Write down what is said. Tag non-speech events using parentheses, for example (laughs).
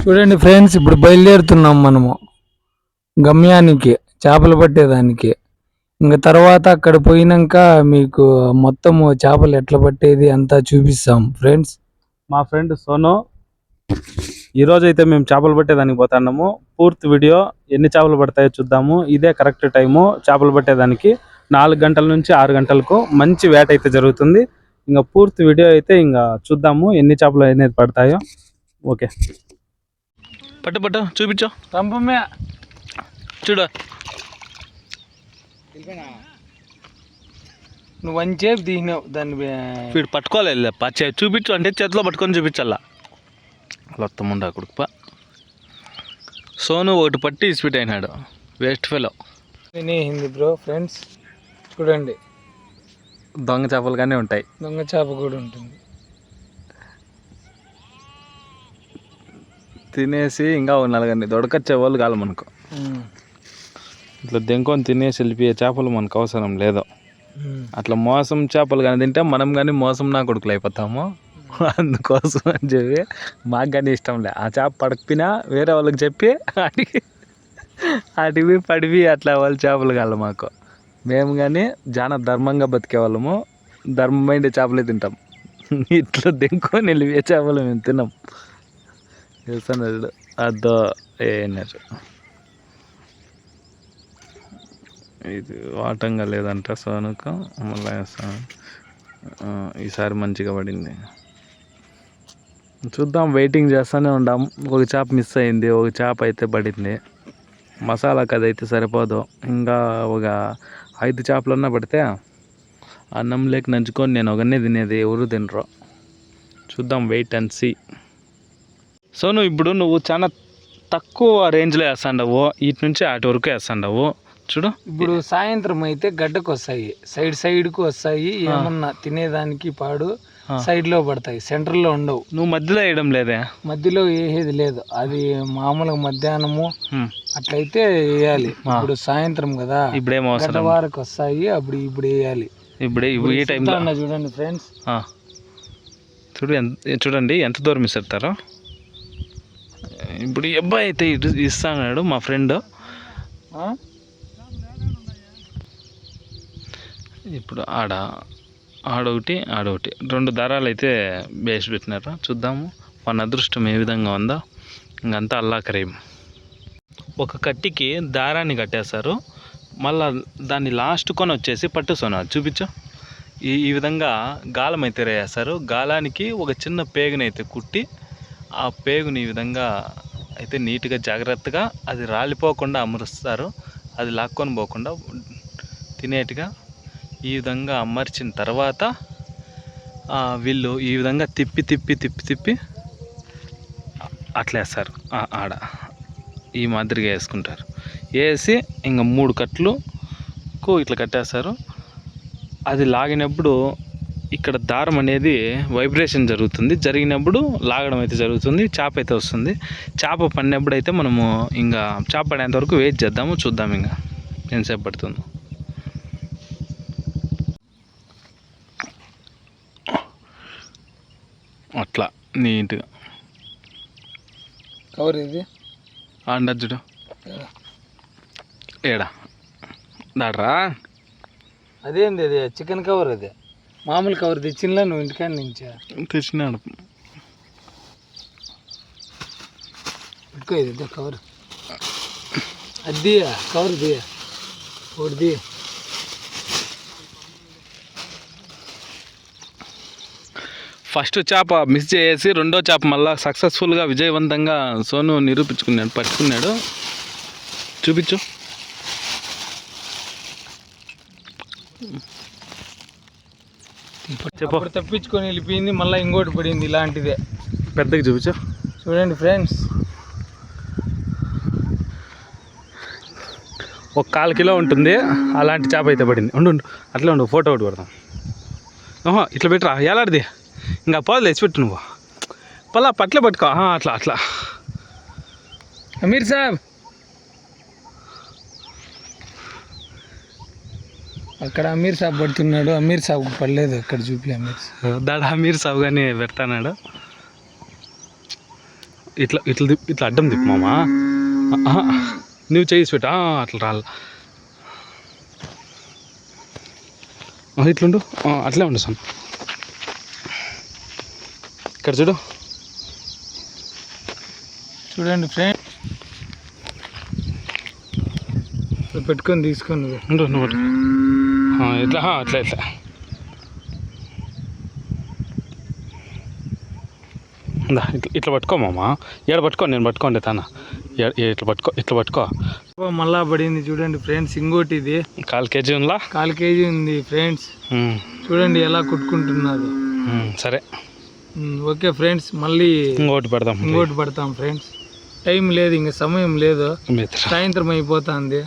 చూడండి ఫ్రెండ్స్ ఇప్పుడు బయలుదేరుతున్నాం మనము గమ్యానికి చేపలు పట్టేదానికి. ఇంకా తర్వాత అక్కడ పోయినాక మీకు మొత్తము చేపలు ఎట్లా పట్టేది అంతా చూపిస్తాం ఫ్రెండ్స్. మా ఫ్రెండ్ సోను ఈ రోజు అయితే మేము చేపలు పట్టేదానికి పోతున్నాము. పూర్తి వీడియో ఎన్ని చేపలు పడతాయో చూద్దాము. ఇదే కరెక్ట్ టైము చేపలు పట్టేదానికి నాలుగు గంటల నుంచి ఆరు గంటలకు మంచి వేట అయితే జరుగుతుంది. ఇంకా పూర్తి వీడియో అయితే ఇంకా చూద్దాము ఎన్ని చేపలు అనేది పడతాయో. ఓకే. పట్టు పట్టు చూపించు. రంపమే చూడు. నువ్వు వంచేపు తీసినావు దాన్ని వీడు పట్టుకోలేదు పచ్చ చూపించు అంటే చేతిలో పట్టుకొని చూపించాలా. లొత్తముండా కొడుకుపా సోను ఒకటి పట్టి స్వీట్ అయినాడు వేస్ట్ ఫెలో. వినేసింది బ్రో ఫ్రెండ్స్ చూడండి. దొంగ చేపలు కానీ ఉంటాయి. దొంగ చేప కూడా ఉంటుంది. తినేసి ఇంకా నలుగురిని దొడకొచ్చే వాళ్ళు కాదు మనకు. ఇట్లా దెంకొని తినేసి వెళ్ళిపోయే చేపలు మనకు అవసరం లేదు. అట్లా మోసం చేపలు కానీ తింటే మనం కానీ మోసం నా కొడుకులు అయిపోతాము. అందుకోసం అని చెప్పి మాకు కానీ ఇష్టం లే. ఆ చేప పడకపోయినా వేరే వాళ్ళకి చెప్పి అడిగి అడిగి పడివి అట్లా వాళ్ళ చేపలు కాదు మాకు. మేము కానీ చాలా ధర్మంగా బతికే వాళ్ళము ధర్మమైన చేపలే తింటాం. (laughs) ఇట్లా దెంకొని వెళ్ళిపోయే చేపలు మేము తిన్నాం చూస్తున్నాడు అదో ఏనారు ఇది వాటంగా లేదంట సోనుక మళ్ళీ ఈసారి మంచిగా పడింది. చూద్దాం వెయిటింగ్ చేస్తూనే ఉండాం. ఒక చేప మిస్ అయింది ఒక చేప అయితే పడింది. మసాలాకి అది అయితే సరిపోదు. ఇంకా ఒక ఐదు చేపలన్నా పడితే అన్నం లేక నంచుకొని నేను ఒకనే తినేది ఎవరు తినరు. చూద్దాం వెయిట్ అండ్ సీ నువ్వు ఇప్పుడు నువ్వు చాలా తక్కువ రేంజ్లో వేస్తాండవు. ఇటు నుంచి అటు వరకు వేస్తాండవు. చూడు. ఇప్పుడు సాయంత్రం అయితే గడ్డకు వస్తాయి సైడ్ సైడ్కు వస్తాయి ఏమన్నా తినేదానికి పాడు ఆ. సైడ్లో పడతాయి. సెంటర్లో ఉండవు. నువ్వు మధ్యలో వేయడం లేదే? మధ్యలో వేసేది లేదు. అది మామూలుగా మధ్యాహ్నము. అట్లయితే వేయాలి. ఇప్పుడు సాయంత్రం కదా. ఇప్పుడేం గడ్డ అవసరం? వారకు వస్తాయి. అప్పుడు ఇప్పుడు వేయాలి. ఇప్పుడే ఈ టైంలో చూడండి ఫ్రెండ్స్. చూడు చూడండి ఎంత దూరం ఇస్తారో? ఇప్పుడు ఈ అబ్బాయి అయితే ఇస్తాడు మా ఫ్రెండ్ ఇప్పుడు ఆడ ఆడొకటి ఆడొకటి. రెండు దారాలు అయితే వేసి పెట్టినారు? చూద్దాము. మన అదృష్టం ఏ విధంగా ఉందో? ఇంకంతా అల్లా అల్లాకరేం ఒక కట్టికి దారాన్ని కట్టేశారు. మళ్ళా దాన్ని లాస్ట్ కొని వచ్చేసి పట్టుసోనా చూపించు. ఈ ఈ విధంగా గాలం అయితే వేస్తారు గాలానికి ఒక చిన్న పేగుని అయితే కుట్టి ఆ పేగుని ఈ విధంగా అయితే నీట్గా జాగ్రత్తగా అది రాలిపోకుండా అమరుస్తారు. అది లాక్కొని పోకుండా తినేట్టుగా ఈ విధంగా అమర్చిన తర్వాత వీళ్ళు ఈ విధంగా తిప్పి తిప్పి తిప్పి తిప్పి అట్లా వేస్తారు ఆడ ఈ మాదిరిగా వేసుకుంటారు. వేసి ఇంకా మూడు కట్లుకు ఇట్లా కట్టేస్తారు. అది లాగినప్పుడు ఇక్కడ దారం అనేది వైబ్రేషన్ జరుగుతుంది. జరిగినప్పుడు లాగడం అయితే జరుగుతుంది. చేప అయితే వస్తుంది. చేప పడినప్పుడు అయితే మనము ఇంకా చేప పడేంత వరకు వెయిట్ చేద్దాము. చూద్దాం ఇంకా. ఎంతసేపు పడుతుందో. అట్లా నీట్గా కవర్ ఇది? ఆండజ్జుడు ఏడా? దాడ్రా అదేంది అది చికెన్ కవర్ అది మామూలు కవర్ తెచ్చినలా నువ్వు ఇంటికాడ నుంచా? తెచ్చినాడు పెట్టుకో ఇది కవర్. అది కవర్ ది ఒకటి ది ఫస్ట్ చేప మిస్ చేసి రెండో చేప మళ్ళా సక్సెస్ఫుల్గా విజయవంతంగా సోను నిరూపించుకున్నాడు పట్టుకున్నాడు. చూపించు. చెప్పు. అప్పుడు తప్పించుకొని వెళ్ళిపోయింది మళ్ళీ ఇంకోటి పడింది ఇలాంటిదే. పెద్దగా చూపించు. చూడండి ఫ్రెండ్స్. ఒక కాలు కిలో ఉంటుంది అలాంటి చేప అయితే పడింది. ఉండు అట్లా ఉండు ఫోటో ఒకటి పెడతాం ఓహో ఇట్లా పెట్టరా? ఎలాడిది ఇంకా పోదు తెచ్చిపెట్టు నువ్వు. పలా పట్ల పట్టుకో. అట్లా అట్లా. అమీర్ సాబ్. అక్కడ అమీర్ సాబ్ పడుతున్నాడు. అమీర్ సాబ్ పడలేదు. అక్కడ చూపి అమీర్ సాబ్. దాడా మీరు సాగు కానీ పెడతానాడు. ఇట్లా ఇట్లా తిప్- ఇట్లా అడ్డం తిప్పు మామా. నువ్వు పెట్టు. ఆ, అట్లా రాల. ఇట్లుండు. అట్లే ఉండు సార్ ఇక్కడ చూడు. చూడండి ఫ్రెండ్. పెట్టుకొని తీసుకొని నువ్వు ఇట్లా అట్లా ఇట్లా ఇట్లా ఇట్లా పట్టుకో మామ. ఏడ పట్టుకో నేను పట్టుకోండి తాన. ఇట్లా పట్టుకో ఇట్లా పట్టుకో. మళ్ళా పడింది చూడండి ఫ్రెండ్స్ ఇంకోటి ఇది. కాలు కేజీ ఉందా? కాల్ కేజీ ఉంది ఫ్రెండ్స్. చూడండి ఎలా కొట్టుకుంటున్నారు. సరే. ఓకే ఫ్రెండ్స్ మళ్ళీ ఇంకోటి పెడదాం ఇంకోటి పడతాం ఫ్రెండ్స్. టైం లేదు ఇంకా సమయం లేదు. సాయంత్రం అయిపోతుంది.